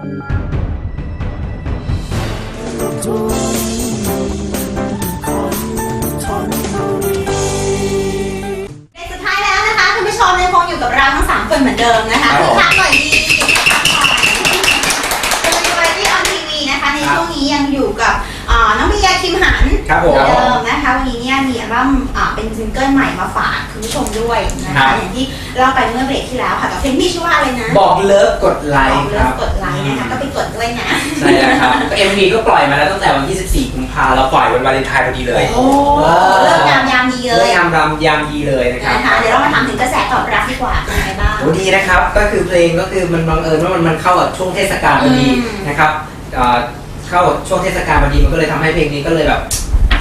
ในสุดท้ายแล้วนะคะคุณผู้ชมยังคงอยู่กับเราทั้งสามคนเหมือนเดิมนะคะครับคือผมทักหน่อยดีเป็นวาไรตี้ออนทีวีนะคะในช่วงนี้ยังอยู่กับ คิมหันครับผเหมืมอนเดิมนะคะวันนี้เนี่ยมีอัลบั้มอ่าเป็นซิงเกิลใหม่มาฝากคุณผู้ชมด้วยนะครัคะบ อย่างที่เล่าไปเมื่อเบรกที่แล้วค่ะกับเพลงที่ชื่อว่าอะไรนะบอกเลิฟกดไลบอค์กคเลิรัฟบกดไลค์นะคะก็ไปกดด้วยนะ ใช่แล้วครับก็ MV ก็ปล่อยมาแล้วตั้งแต่วันที่14กุมภาเราปล่อยวันวาเลนไทน์พอดีเลย โอ้เลิกงามยามดีเลเลิกยยามรำยามดีเลยนะครับนะคะเดี๋ยวเรามาถามถึงกระแสตอบรับดีกว่าเป็นยังไงบ้างโอ้ดีนะครับ ก็คือเพลงก็คือมันบังเอิญว่ามันมันเข้ากับช่วงเทศกาลพอดีอืมนะครับเอ่อ เข้ากับช่วงเทศกาลพอดีมันก็เลยทำให้เพลงนี้ก็เลยแบบ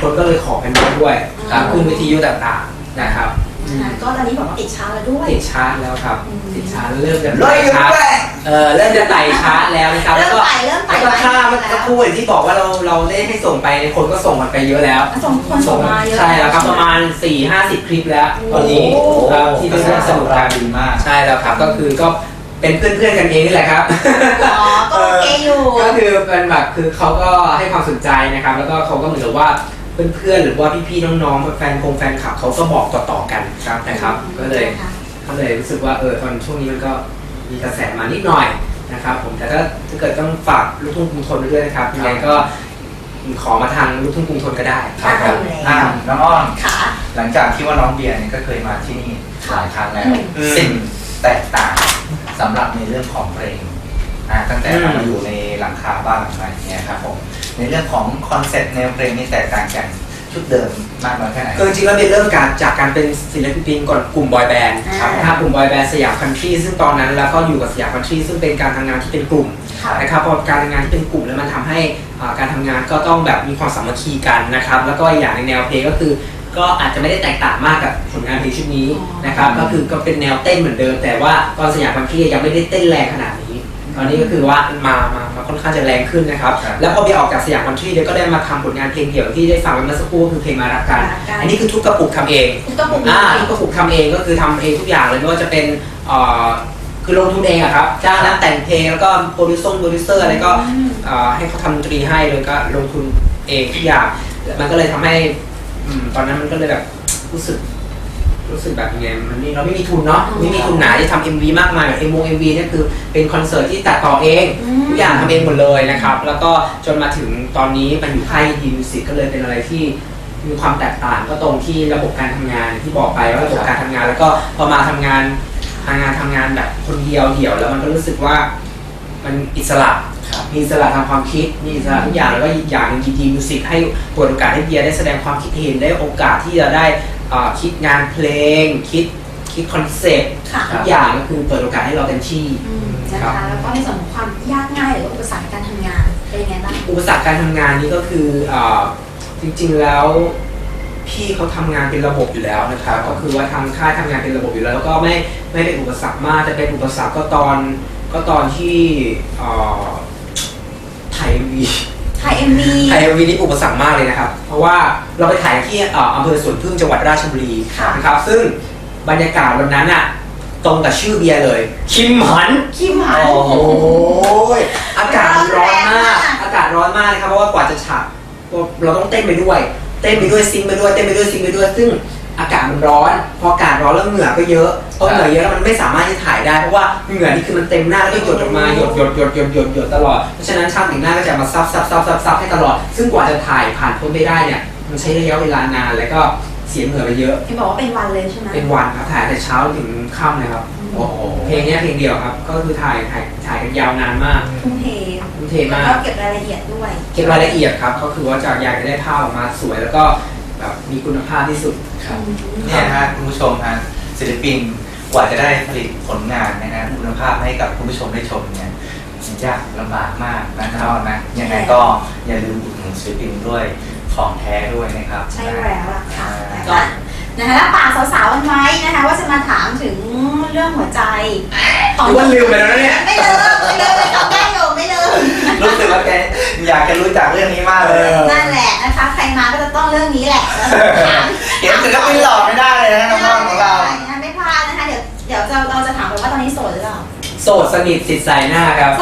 คนก็เลยขอกันเยอะด้วยตามขึ้นวิทยุต่างๆนะครับอืมนะคะก็ตอนนี้บอกว่าติดชาร์ตแล้วด้วย ติดชาร์ตแล้วครับอืมติดชาร์ตเริ่มจะร้อยอยู่ชาร์ตแปะเออเริ่มจะไต่ชาร์ตแล้วนะครับเริ่แล้วมก็ไต่เริ่มไต่แล้วก็ไว้ถ้าเมื่อแล้วสักครู่อย่างที่บอกว่าเราเราได้ให้ส่งไปเนี่ยคนก็ส่งมันไปเยอะแล้ว ส่งคนส่งมาเยอะ ใช่แล้วครับประมาณ 4 5 0 คลิปแล้วตอนนี้โอ้โห ครับที่เป็นเรื่องสนุกกันดีมาก ใช่แล้วครับก็คือก็ เป็นเพื่อนๆกันเองนี่แหละครับ อ๋อ ก็โอเคอยู่ ก็คือเป็นแบบคือเขาก็ให้ความสนใจนะครับ แล้วก็เขาก็เหมือนกับว่าเพื่อนๆหรือว่าพี่ๆน้องๆแฟนคงแฟนคลับเขาก็บอกต่อๆกันครับนะครับ ก็เลยก็เลยรู้สึกว่าเออตอนช่วงนี้มันก็มีกระแสมานิดหน่อยนะครับ ผมแต่ถ้าถ้าเกิดต้องฝากลูกทุ่งกรุงทนไว้ด้วยนะครับยังไงก็ขอมาทางลูกทุ่งกรุงทนก็ได้ครับผมอ่าน้องอ้อนค่ะหลังจากที่ว่าน้องเบียร์เนี่ยก็เคยมาที่นี่หลายครั้งแล้วอืมสิ่ง แตกต่างสำหรับในเรื่องของเพลงอ่าตั้งแต่อืมเรามาอยู่ในหลังคาบ้านหลังใหม่เนี่ยครับผมในเรื่องของคอนเซ็ปต์แนวเพลงนี่แตกต่างจากชุดเดิมมากน้อยแค่ไหนคือจริงๆแล้วเบนเริ่มการจากการเป็นศิลปินก่อนกลุ่มบอยแบนด์อ่านะครับกลุ่มบอยแบนด์สยามคันทรีซึ่งตอนนั้นแล้วก็อยู่กับสยามคันทรีซึ่งเป็นการทำงานที่เป็นกลุ่มค่ะ นะครับพอการทำงานที่เป็นกลุ่มแล้วมันทำให้อ่าการทำงานก็ต้องแบบมีความสามัคคีกันนะครับแล้วก็อีกอย่างในงแนวเพลงก็คือ ก็อาจจะไม่ได้แตกต่างมากกับผลงานเพลงชุดนี้อ๋อนะครับ ก็คือก็เป็นแนวเต้นเหมือนเดิม แต่ว่าตอนสยามคันทรียังไม่ได้เต้นแรงขนาดนี้ ตอนนี้ก็คือว่ามามามาค่อนข้างจะแรงขึ้นนะครับ ครับ แล้วพอไปออกจากสยามคันทรีเนี่ยก็ได้มาทำผลงานเพลงเดี่ยวที่ได้ฟังไปเมื่อสักครู่ก็คือเพลงมารักกันมารักกัน อันนี้คือทุกกระปุกทำเองทุกกระปุกอ่าทุกกระปุกทำเองก็คือทำเองทุกอย่างเลยไม่ว่าจะเป็นเอ่อคือลงทุนเองอะครับจ้างนักแต่งเพลงแล้วก็โปรดิวเซอร์โปรดิวเซอร์อะไรก็อืมเอ่อให้เขาทำดนตรีให้เลยก็ลงทุนเองทุกอย่างมันก็เลยทำให้อืม ตอนนั้นมันก็เลยแบบรู้สึก รู้สึกแบบยังไงมันนี่เราไม่มีทุนเนาะอ๋อไม่มีทุนหนาที่ทำเอ็มวีมากมายเอ็มวงเอ็มวีเนี่ยคือเป็นคอนเสิร์ตที่ตัดต่อเองอืมทุกอย่างทำเองหมดเลยนะครับ แล้วก็จนมาถึงตอนนี้มันอยู่ค่ายดีมิวสิกก็เลยเป็นอะไรที่มีความแตกต่างก็ตรงที่ระบบการทำงานที่บอกไปว่าระบบการทำงาน แล้วก็พอมาทำงานทำงานทำงานแบบคนเดียวเดี่ยว แล้วมันก็รู้สึกว่ามันอิสระครับ มีอิสระทางความคิด มีอิสระทุกอย่างแล้วก็อีกอย่างหนึงดีมิวสิกให้เปิดโอกาสให้เบียร์ได้แสดงความคิดเห็นได้โอกาสที่จะได้อ่าคิดงานเพลง คิดคิดคอนเซ็ปต์ค่ะ ทุกอย่างก็คือเปิดโอกาสให้เราเต็มที่ อืมนะคะแล้วก็ในส่วนของความยากง่ายหรือว่าอุปสรรคในการทำงานเป็นยังไงบ้าง อุปสรรคการทำงานนี้ก็คืออาจริงๆแล้วพี่เขาทำงานเป็นระบบอยู่แล้วนะครับก็คือว่าทางค่ายทำงานเป็นระบบอยู่แล้วแล้วก็ไม่ไม่เป็นอุปสรรคมากแต่เป็นอุปสรรคก็ตอนก็ตอนที่อ่าถ่ายวีถ่ายเอ็มวีถ่ายวีนี่อุปสรรคมากเลยนะครับ เพราะว่าเราไปถ่ายที่เอ่ออำเภอสวนพึ่งจังหวัดราชบุรีค่ะนะครับ ซึ่งบรรยากาศวันนั้นอะตรงกับชื่อเบียร์เลย คิมหัน คิมหัน โอ้โห อากาศมันร้อนมากร้อนแรงมาก อากาศร้อนมากนะครับ เพราะว่ากว่าจะฉากเราต้องเต้นไปด้วย เต้นไปด้วยซิงค์ไปด้วย เต้นไปด้วยซิงค์ไปด้วย ซึ่ง อากาศมันร้อน พออากาศร้อนแล้วเหงื่อก็เยอะพอเหงื่อเยอะแล้วมันไม่สามารถที่จะถ่ายได้เพราะว่าเหงื่อนี่คือมันเต็มหน้าแล้วก็หยดออกมาหยดหยดหยดหยดหยดหยดตลอดเพราะฉะนั้นช่างแต่งหน้าก็จะมาซับซับซับซับซับให้ตลอด ซึ่งกว่าจะถ่ายผ่านพ้นไปได้เนี่ยมันใช้ระยะเวลานานแล้วก็เสียเหงื่อไปเยอะ เห็นบอกว่าเป็นวันเลยใช่ไหมเป็นวันครับถ่ายแต่เช้าถึงค่ำเลยครับโอ้โหเพลงเนี้ยเพลงเดียวครับ ก็คือถ่ายถ่ายถ่ายกันยาวนานมากทุ่มเททุ่มเทแล้วมาก็กเก็บรายละเอียดด้วย เก็บรายละเอียดครับ ก็คือว่าจะอยากจะได้ภาพออกมาสวยแล้วก็ แบบมีคุณภาพที่สุดครับอืมเนี่ยฮะคุณผู้ชมฮะศิลปินกว่าจะได้ผลิตผลงานนะฮะคุณภาพให้กับคุณผู้ชมได้ชมเนี่ยมันยากลำบากมากนะครับนะยังไงก็อย่าลืมอุดหนุนศิลปินด้วยของแท้ด้วยนะครับ ใช่แล้วล่ะค่ะอ่านะคะนะคะแล้วปากสาวๆกันไว้นะคะว่าจะมาถามถึงเรื่องหัวใจหรือว่าลืมไปแล้วนะเนี่ย ไม่เลิกไม่เลิกไม่จำได้อยู่ไม่เลิกรู้สึกว่าแก อยากจะรู้จักเรื่องนี้มากเลยนั่นแหละนะคะ ใครมาก็จะต้องเรื่องนี้แหละถามเห็นศิลปินหล่อไม่ได้เลยนะน้องๆของเราไม่ไม่พลาดนะคะ เดี๋ยวเดี๋ยวจะเราจะถามไปว่าตอนนี้โสดหรือเปล่าโสดสนิทสิทธิ์ใสหน้าครับโ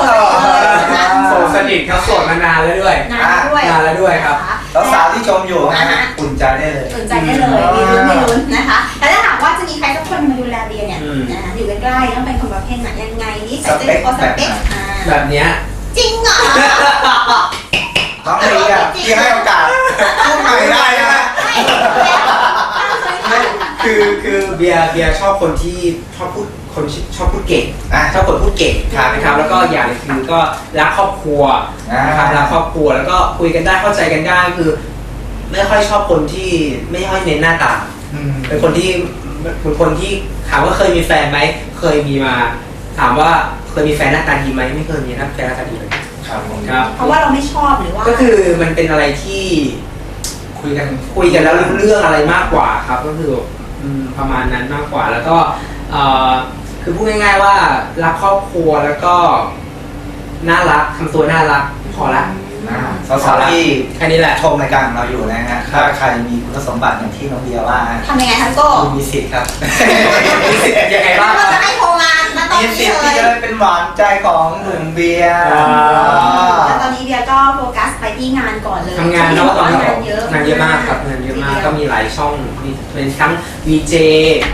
สดเลยนิทครับโสดมานานแล้วด้วยนานด้วยนานแล้วด้วยครับแล้วสาวที่ชมอยู่นะฮะอุ่นใจได้เลยสนใจได้เลยมีลุ้นมีลุ้นนะคะแต่ถ้าหากว่าจะมีใครสักคนมาดูแลเบียร์เนี่ยอืมนะอยู่ใกล้ๆต้องเป็นคนประเภทไหนยังไงนี่ใส่เจ๊ก็สเปคอ่าแบบเนี้ย จริงเหรอน้องเลียที่ให้โอกาสพูดใหม่ได้ใช่ไหมไม่คือคือเบียร์เบียร์ชอบคนที่ชอบพูดคนชอบพูดเก่งอะชอบคนพูดเก่งนะครับแล้วก็อย่างหนึงคือก็รักครอบครัวอ่าน นะครับรักครอบครัวแล้วก็คุยกันได้เข้าใจกันได้คือ ไม่ค่อยชอบคนที่ไม่ค่อยเน้นหน้าตา อืม เป็นคนที่เป็นคนที่ถามว่าเคยมีแฟนไหมเคยมีมา ถามว่าเคยมีแฟนหน้าตาดีไหมไม่เคยมีนะแฟนหน้าตาดีเลยครับผมครับ เพราะว่าเราไม่ชอบหรือว่าก็คือมันเป็นอะไรที่คุยกันคุยกันแล้วรู้เรื่องอะไรมากกว่าครับ ก็คืออืมประมาณนั้นมากกว่า แล้วก็เอ่อคือพูดง่ายๆว่ารักครอบครัวแล้วก็น่ารักทำตัวน่ารักพอละ อ่าสาวๆที่แค่นี้แหละชมรายการของเราอยู่นะฮะถ้าใครมีคุณสมบัติอย่างที่น้องเบียร์ว่าทำยังไงทันโก้คุณมีสิทธิ์ครับมีสิทธิ์ยังไงบ้างคเรารับจะให้โทรมามาตอนมีนี้สิทธิ์เลที่ยจะได้เป็นหวานใจของหนุ่มเบียร์อ่าแล้วตอนนี้เบียร์ก็โฟกัสไปที่งานก่อนเลยทำงานเนาะตอนนี้งานเยอะงานเยอะมากครับงานเยอะมากก็มีหลายช่องมีเป็นทั้ง VJ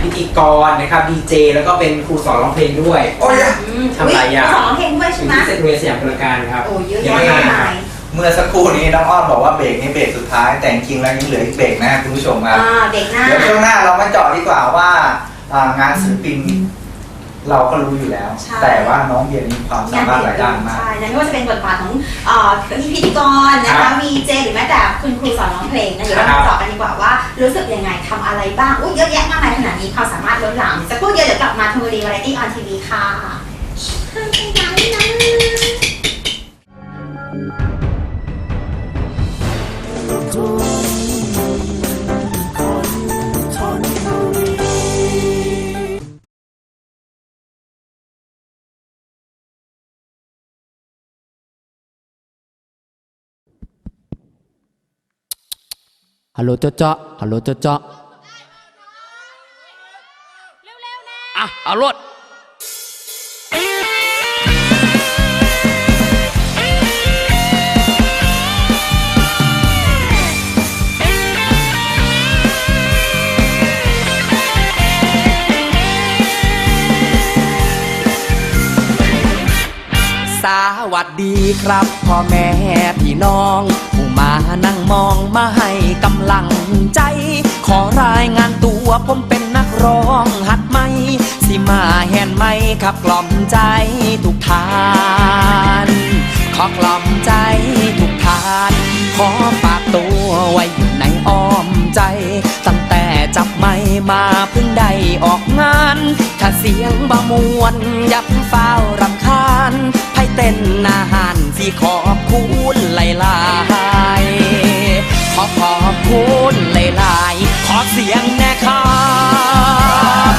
พิธีกรนะครับ DJ แล้วก็เป็นครูสอนร้องเพลงด้วยโอ้ยอืมทำหลายอย่างสอนเพลงด้วยอใช่ยู่ไหมที่เซ็นทรัลสยามพลการครับโอ้เยอะเยแยะอะมากมากมาย เมื่อสักครู่นี้น้องอ้อมบอกว่าเบรกนี้เบรกสุดท้าย แต่จริงๆแล้วยังเหลืออีกเบรกนะคุณผู้ชมครับอ่าเด็กหน้า เดี๋ยวช่วงหน้าเรามาเจาะดีกว่าว่าอ่างานศิลปินเราก็รู้อยู่แล้ว ใช่ แต่ว่าน้องเบียร์มีความสามารถหลายด้านมาก ใช่นั่นไม่ว่าจะเป็นบทบาทของเอ่อพิธีกรนะครัคะบวีเจหรือแม้แต่คุณครูสอนร้องเพลงนะเดี๋ยวเราครัมาบตอบกันดีกว่าว่ารู้สึกยังไงทำอะไรบ้างอุ้ยเยอะแยะมากมายขนาดนี้ความสามารถล้นหลามสักครู่เดียวเดี๋ยวกลับมาทำบุรีวาไรตี้ออนทีวีค่ะห้ามไปไหนนะ ฮัลโหลเจาะเจาะฮัลโหลเจาะเจาะอะเอารถสวัสดีครับพ่อแม่พี่น้องผู้มานั่ง มาให้กำลังใจ ขอรายงานตัวผมเป็นนักร้องหัดไม่สิมาแหนไม่ขับกล่อมใจทุกทาน ขอกล่อมใจทุกทาน ขอฝากตัวไว้อยู่ในอ้อมใจ ตั้งแต่จับไม่มาเพิ่งได้ออกงาน ถ้าเสียงบ่มวนยับเฝ้ารำคาญให้เต้นอาหารที่ขอบคุณหลายๆ ขอขอบคุณหลายๆ ขอเสียงแน่ครับ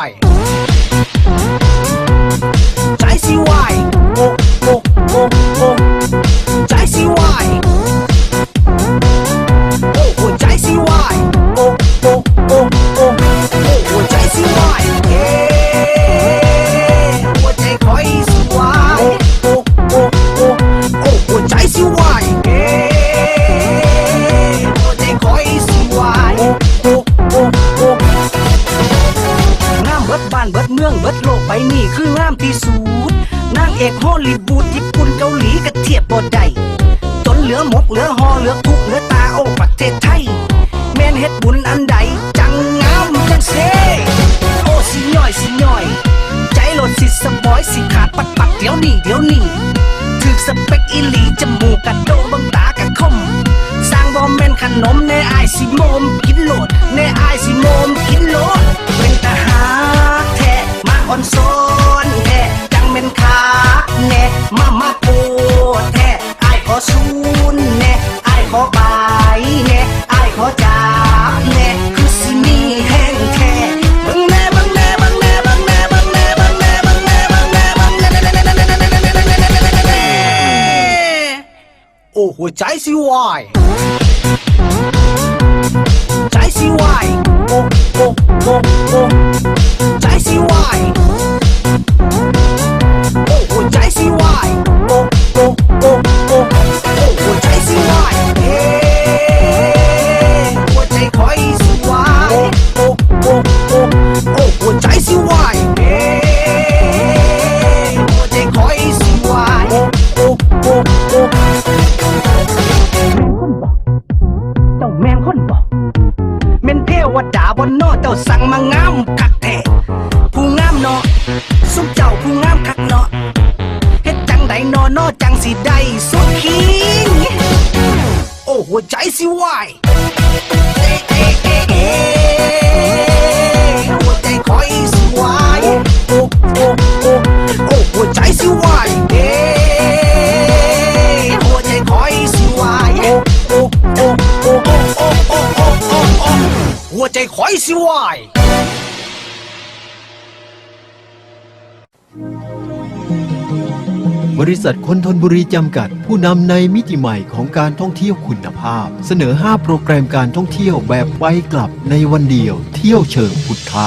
อยใจสิวายโอโอโอโกใจสิวายโอ้โหใจสิวายโอโอโอโอโอ้โหใจสิวายเฮ้หัวใจคอยสิวายโอโอโอโกโอ้โหใจสิวาย หมก เหลือหอเหลือทุกเหลือตาโอ้ประเทศไทย แม่นเฮ็ดบุญอันใด จังงามจังเซโอ้สิย่อยสิย่อย ใจหลดนสิสบอยสิขาดปัดปัดเดี๋ยวนี้เดี๋ยวนี้ถึกสเปกอีหลีจมูกกระโดบังตากระคมสร้างบอมแม่นขนมในไอซิโมมกินโหลดใน เข้าไปแน่ไอ้ขอจับแน่คือมีแห้งแท้บังแน่บังแน่บังแน่บังแน่บังแน่บังแน่บังแน่บังแน่บังแน่บังแน่บังแน่บังแน่โอ้หัวใจสิวายใจสิวายโอ้โอ้โอ้โอ้้าสั่งมางามคักแท้ผู้งามเนาะสุมเจ้าผู้งามคักเนาะเฮ็ดจังไดนอนอจังสิได้สุดคิงโอ้หัวใจสิวายเอ้ะเอ๊ะเอ๊ะเอ๊ะหัวใจคอยสิวายโอ้โอ้โอ้โอ้หัวใจสิวาย ใจคอยสิวายบริษัทคนทนบุรีจำกัด ผู้นำในมิติใหม่ของการท่องเที่ยวคุณภาพ เสนอ 5 โปรแกรมการท่องเที่ยวแบบไปกลับในวันเดียว เที่ยวเชิงพุทธะ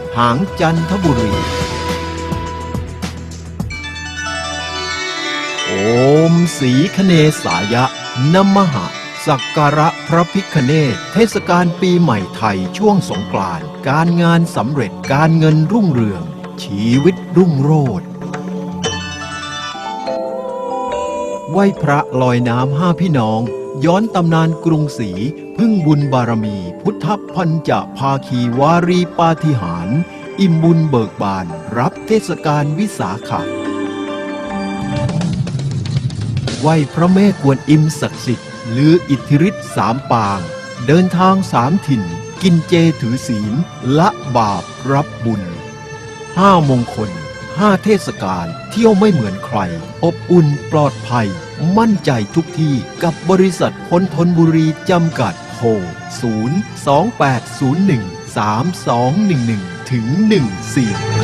หางจันทบุรี โอมสีคเนสายะนมหะ สักการะพระพิคเนศเทศกาลปีใหม่ไทยช่วงสงกรานต์การงานสำเร็จการเงินรุ่งเรือง ชีวิตรุ่งโรจน์ไหว้พระลอยน้ำห้าพี่น้อง ย้อนตำนานกรุงศรีพึ่งบุญบารมี พุทธพันจะภาคีวารีปาธิหาร อิ่มบุญเบิกบาน รับเทศกาลวิสาขะไหวพระแม่กวนอิมศักดิ์สิทธิ์หรืออิทธิฤทธิ์สามปาง เดินทางสามถิ่น กินเจถือศีล ละบาปรับบุญห้ามงคล 5 เทศกาลเที่ยวไม่เหมือนใคร อบอุ่นปลอดภัย มั่นใจทุกที่กับบริษัทคนทนบุรีจำกัดโทร0 2 8 0 1 3 2 1 1 ถึง 14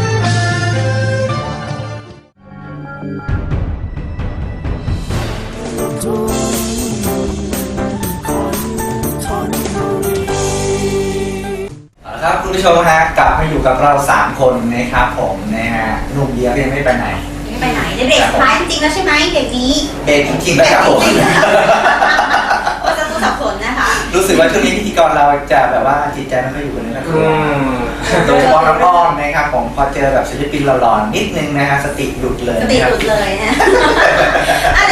ชมฮะกลับมาอยู่กับเรา3คนนะครับผมนะฮะหนุ่มเบียร์ก็ยังไม่ไปไหน ไม่ไปไหนในเบรกสุดท้ายจริงๆแล้วใช่ไหมเบรกนี้เบรกจริงๆแล้วครับผมว่าจะต้องสับสนนะคะ รู้สึกว่าช่วงนี้พิธีกรเราจะแบบว่าจิตใจไม่ค่อยอยู่กันเลยนะครัอืบมโดยเฉพาะน้องอ้อมนะครับผมพอเจอแบบศิลปินหล่อๆนิดนึงนะฮะสติหลุดเลยสตินะคหรับลุดเลยนะอะ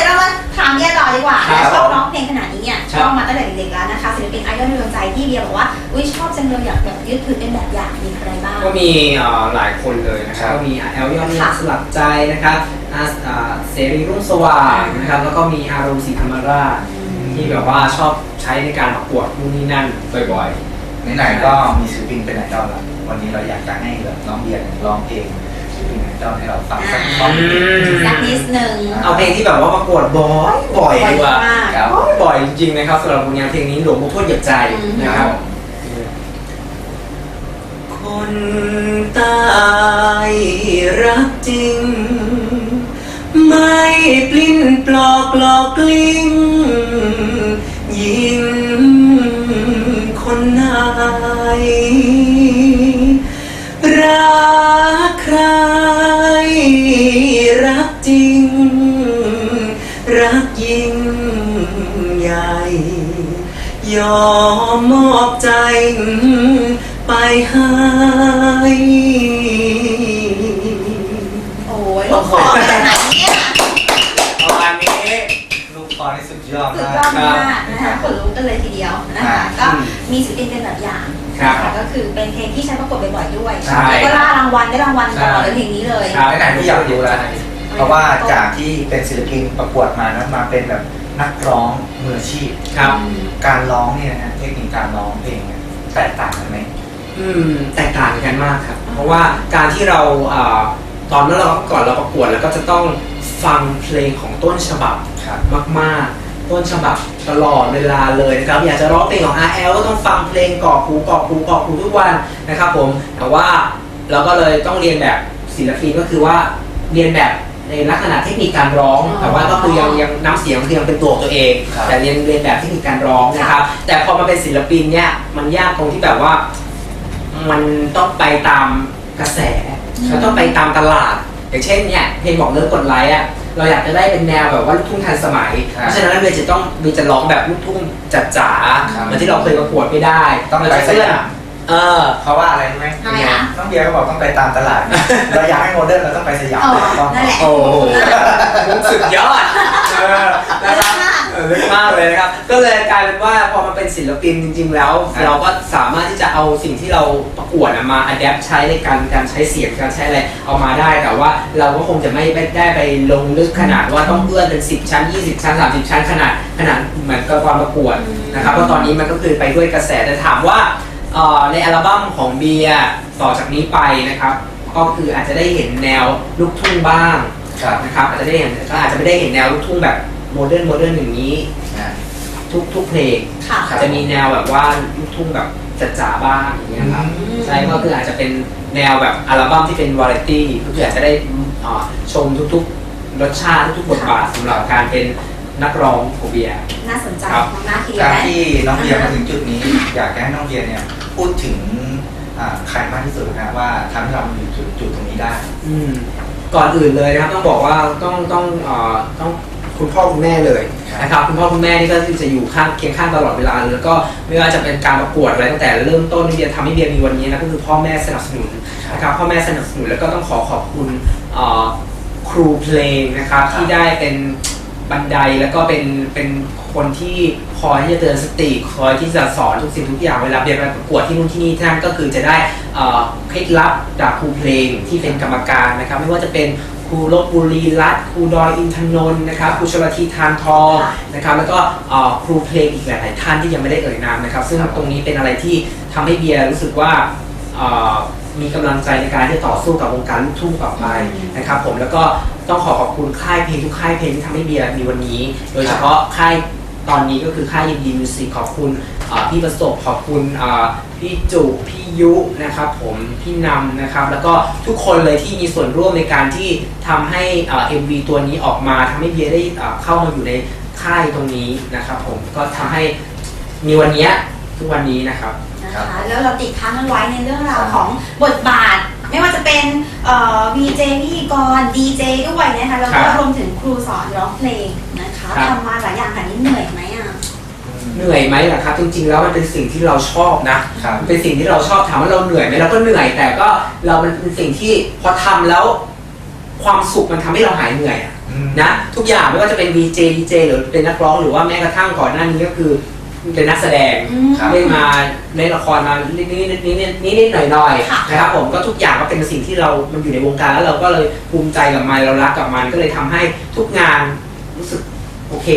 กว่าครับชอบร้องเพลงขนาดนี้เนี่ยคชรับอบมาตั้งแต่เด็กๆแล้วนะคะศิลปินไอดอลในดวงใจที่เบียร์บอกว่าอุ้ยชอบจังเลยอยากแบบยึดถือเป็นแบบอย่างมีใครบ้าง ก็มีเอ่อหลายคนเลยนะครัครับบก็มีแอลยอนค่ะสลับใจนะครับอาอ่าเสรีรุ่งสว่างนะครับแล้วก็มีอารมณ์ศรีธรรมราชที่แบบว่าชอบใช้ในการประกวดนู่นนี่นั่นบ่อยไหนๆก็มีศิลปินเป็นไอดอลแล้ววันนี้เราอยากจะให้แบบน้องเบียร์เนี่ยร้องเพลง ศิลปินไอดอลให้เราฟังสักท่อนหนึ่งสักนิดหนึ่งๆเอาเพลงที่แบบว่าประกวดบ่อยบ่อยดีกว่าบ่อยมากครับบ่อยจริงๆนะครับสำหรับผลงานเพลงนี้หลวงพ่อทวดเหยียบใจนะครับ คนตายรักจริง ไม่ปลิ้นปลอกหลอกกลิ้งยิงคนไหน ยอมมอบใจไปให้โอ้ยลูกคอเป็นแบบไหนเนี่ยประมาณนี้ลูกคอนี่สุดยอดสุดมากยอดมากนะคะขนลุกกันเลยทีเดียวนะคะครัก็บมีศิลปินเป็นแบบอย่างครับนะคะก็คือเป็นเพลงที่ใช้ประกวดบ่อยๆด้วยใช่แล้วก็ล่ารางวัลได้รางวัลตลอดเลยเพลงนี้เลย ครับ ไหนๆที่อยากรู้แล้ว เพราะว่าจากที่เป็นศิลปินประกวดมานะมาเป็นแบบ นักร้องมืออาชีพ ครับ การร้องเนี่ยนะฮะเทคนิคการร้องเพลงเนี่ยแตกต่างกันไหม อืมแตกต่างกันมากครับ เพราะว่าการที่เราอ่าตอนเมื่อเราก่อนเราประกวดแล้วก็จะต้องฟังเพลงของต้นฉบับครับ มากๆ ต้นฉบับตลอดเวลาเลยนะครับ อยากจะร้องเพลงของ RL ก็ต้องฟังเพลงกรอกหูกรอกหูกรอกหูทุกวันนะครับ ผมแต่ว่าเราก็เลยต้องเรียนแบบศิลปินก็คือว่าเรียนแบบ ในลักษณะเทคนิคการร้องอ๋อแต่ว่าก็คือยังยังน้ำเสียงคือยังเป็นตัวของตัวเอง ครับ แต่เรียนเรียนแบบเทคนิคการร้องนะครับ แต่พอมาเป็นศิลปินเนี่ยมันยากตรงที่แบบว่า มันต้องไปตามกระแสอืมแล้วต้องไปตามตลาด อย่างเช่นเนี่ยเพลงบอกเลิกกดไลค์อะเราอยากจะได้เป็นแนวแบบว่าลูกทุ่งทันสมัย ครับเพราะฉะนั้นเบียร์จะต้องเบียร์จะร้องแบบลูกทุ่งจ๋าครับๆเหมือนที่เราเคยประกวดไม่ได้ต้องไปสยาม เออ เพราะว่าอะไรรู้ไหมทำไมคะ น้องเบียร์ก็บอกต้องไปตามตลาด เราอยากให้โมเดิร์นเราต้องไปสยามอ๋อต้องนั่นแหละ โอ้โหสุดยอดเออนะครับเออลึกมากเลยนะครับ ก็เลยกลายเป็นว่าพอมาเป็นศิลปินจริง ๆ แล้วครับเราก็สามารถที่จะเอาสิ่งที่เราประกวดอะมาอัดแอปใช้ในการการใช้เสียงการใช้อะไรเอามาได้แต่ว่าเราก็คงจะไม่ได้ไปลงลึกขนาดว่าต้องเอื้อนเป็น 10 ชั้น 20 ชั้น 30 ชั้นขนาดขนาดเหมือนกับความประกวดนะครับเพราะตอนนี้มันก็คือไปด้วยกระแสแต่ถามว่าเอ่อ ในอัลบั้มของเบียร์ต่อจากนี้ไปนะครับ ก็คืออาจจะได้เห็นแนวลูกทุ่งบ้างครับนะครับอาจจะได้เห็นก็อาจจะไม่ได้เห็นแนวลูกทุ่งแบบโมเดิร์นโมเดิร์นอย่างนี้อ่าทุกทุกเพลงค่ะอาจจะมีแนวแบบว่าลูกทุ่งแบบจ๋าๆบ้างอย่างเงี้ยครับอืม ใช่ก็คืออาจจะเป็นแนวแบบอัลบั้มที่เป็นวาไรตี้ก็คืออาจจะได้อ่าชมทุกๆรสชาติทุกๆบทบาทสำหรับการเป็น นักร้องของเบียร์ น่าสนใจครับ มากๆทีเดียวการนะที่น้องเบียร์มาถึงจุดนี้ อยากจะให้น้องเบียร์เนี่ยพูดถึงอ่าใครมากที่สุดนะว่าทำให้เรามาอยู่จุดจุดตรงนี้ได้ อืมก่อนอื่นเลยนะครับต้องบอกว่าต้องต้องเอ่อต้องคุณพ่อคุณแม่เลยครับ นะครับคุณพ่อคุณแม่นี่ก็จะอยู่ข้างเคียงข้างตลอดเวลาเลยแล้วก็ไม่ว่าจะเป็นการประกวดอะไรตั้งแต่เริ่มต้นที่เบียร์ทำให้เบียร์มีวันนี้นะก็คือพ่อแม่สนับสนุนนะครับพ่อแม่สนับสนุนแล้วก็ต้องขอขอบคุณเอ่อครูเพลงนะครับครับที่ได้เป็น บันไดแล้วก็เป็นเป็นคนที่คอยที่จะเตือนสติคอยที่จะสอนทุกสิ่งทุกอย่างเวลาเบียร์ไปประกวดที่นู่นที่นี่ที่นั่นก็คือจะได้เคล็ดลับจากครูเพลงที่เป็นกรรมการนะครับ ไม่ว่าจะเป็นครูลบบุรีรัตน์ครูดอยอินทนนท์นะครับครูชลทีทานทองนะครับแล้วก็ครูเพลงอีกหลาย ๆ ท่านที่ยังไม่ได้เอ่ยนามนะครับ ซึ่งตรงนี้เป็นอะไรที่ทำให้เบียร์รู้สึกว่า มีกำลังใจในการที่ต่อสู้กับวงการลูกทุ่งต่อไปนะครับผมแล้วก็ต้องขอขอบคุณค่ายเพลงทุกค่ายเพลงที่ทำให้เบียร์มีวันนี้ โดยเฉพาะค่ายตอนนี้ก็คือค่ายยินดีมิวสิกขอบคุณพี่ประสบขอบคุณพี่จุพี่ยุนะครับผมพี่นำนะครับแล้วก็ทุกคนเลยที่มีส่วนร่วมในการที่ทำให้เอ็มวีตัวนี้ออกมาทำให้เบียร์ได้เข้ามาอยู่ในค่ายตรงนี้นะครับผมก็ทำให้มีวันนี้ทุกวันนี้นะครับ นะคะแล้วเราติดค้างกันไว้ในเรื่องราวของบทบาท ไม่ว่าจะเป็นเอ่อ VJ พิธีกร DJ ด้วยนะคะแล้วก็ครับรวมถึงครูสอนร้องเพลงนะคะครับทำมาหลายอย่างค่ะนี่เหนื่อยไหมอะเหนื่อยไหมล่ะครับ จริงๆแล้วมันเป็นสิ่งที่เราชอบนะครับมันเป็นสิ่งที่เราชอบถามว่าเราเหนื่อยไหมเราก็เหนื่อยแต่ก็เรามันเป็นสิ่งที่พอทำแล้ว ความสุขมันทำให้เราหายเหนื่อยอะอืมนะทุกอย่างไม่ว่าจะเป็น VJ DJ หรือเป็นนักร้องหรือว่าแม้กระทั่งก่อนหน้านี้ก็คือ เป็นนักแสดงอืมครับ เล่นมาในละครมานิดนิดนิดนิดนิดนิดนิดหน่อยหน่อยๆค่ะ นะครับผมก็ทุกอย่างก็เป็นสิ่งที่เรา มันอยู่ในวงการแล้วเราก็เลยภูมิใจกับมันเรารักกับมันก็เลยทำให้ทุกงานรู้สึกโอเค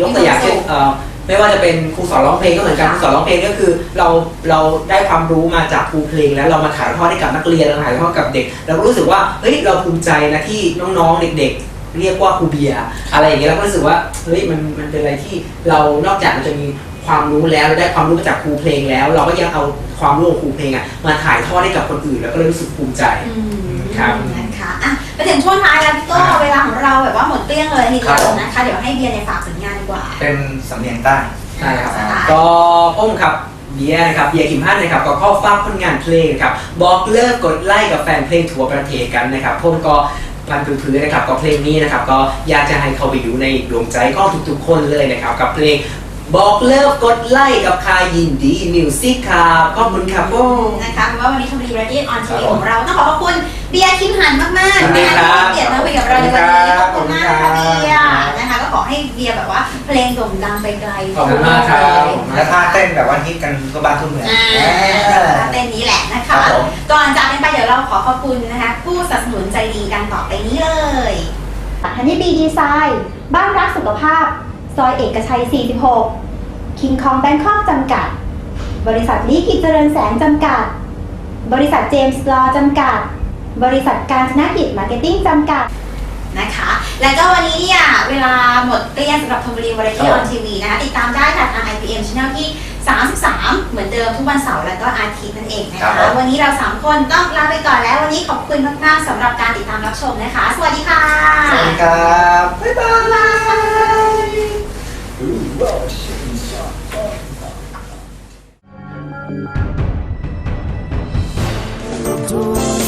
ยกตัวอย่างเช่นเอ่อไม่ว่าจะเป็นครูสอนร้องเพลงก็เหมือนกันครูสอนร้องเพลงก็คือ เราเราได้ความรู้มาจากครูเพลง แล้วเรามาถ่ายทอดให้กับนักเรียนเราถ่ายทอดกับเด็ก เราก็รู้สึกว่าเฮ้ยเราภูมิใจนะที่น้องๆเด็ก ๆ เรียกว่าครูเบียร์อะไรอย่างเงี้ยเราก็รู้สึกว่าเฮ้ยมันมันเป็นอะไรที่เรานอกจากเราจะมี ความรู้แล้วเราได้ความรู้มาจากครูเพลงแล้ว เราก็ยังเอาความรู้ของครูเพลงอะมาถ่ายทอดให้กับคนอื่น แล้วก็เลยรู้สึกภูมิใจ อืมครับนะคะอะไปถึงช่วงท้ายแล้วพี่โก้ครับเวลาของเราแบบว่าหมดเกลี้ยงเลยทีเดีครัยบวผมนะคะ เดี๋ยวให้เบียร์ในยฝากผลงานดีกว่า เป็นสำเนียงใต้ใช่ครับอ่าก็ผมครับเบียร์นะครับเบียร์ขิมฮั่นนะครับก็ข้อฝากผลงานเพลงครับบอกเลิกกดไล่กับแฟนเพลงทั่วประเทศกันนะครับผมก็พันพื้นๆนะครับก็เพลงนี้นะครับก็อยากจะให้เขาไปอยู่ในดวงใจของทุกๆคนเลยนะครับกับเพลง บอกเลิกกดไล่กับคายยินดีมิวสิกครับขอบคุณครับผม นะคะเพราะว่าวันนี้ทำรีเรดี้ออนทีครับวีผมของเราต้องขอขอบคุณเบียร์คิมหันมากๆยินดีนะคะครับที่เกียรติมาคุยกับเราในวันนี้ขอบคุณมากนะคะขอบคุณครับเบียร์นะคะก็ขอให้เบียร์แบบว่าเพลงโด่งดังไปไกล ขอบคุณมากครับ และท่าเต้นแบบว่าฮิตกันก็บ้านทุ่งเมืองอ่าเออเต้นนี้แหละนะครัคะบผม ก่อนจากกันไปเดี๋ยวเราขอขอบคุณนะคะ ผู้สนับสนุนใจดีกันต่อไปนี้เลย ฮันนี่บีดีไซน์บ้านรักสุขภาพ ซอยเอกชัย 46 คิงคองแบงคอกจำกัด บริษัทลิขิตเจริญแสงจำกัด บริษัทเจมส์ลอจำกัด บริษัทการชนะกิจมาร์เก็ตติ้งจำกัดนะคะ แล้วก็วันนี้เนี่ย เวลาหมดเกลี้ยงสำหรับธนบุรีวาไรตี้ออนทีวีนะคะ ติดตามได้ค่ะทาง IPM Channel ที่ 33 เหมือนเดิมทุกวันเสาร์และก็อาทิตย์นั่นเองนะครัคะบผมวันนี้เรา 3 คนต้องลาไปก่อนแล้ว วันนี้ขอบคุณมาก ๆสำหรับการติดตามรับชมนะคะ สวัสดีค่ะ สวัสดีครับ บ๊ายบาย 我心上，我心上。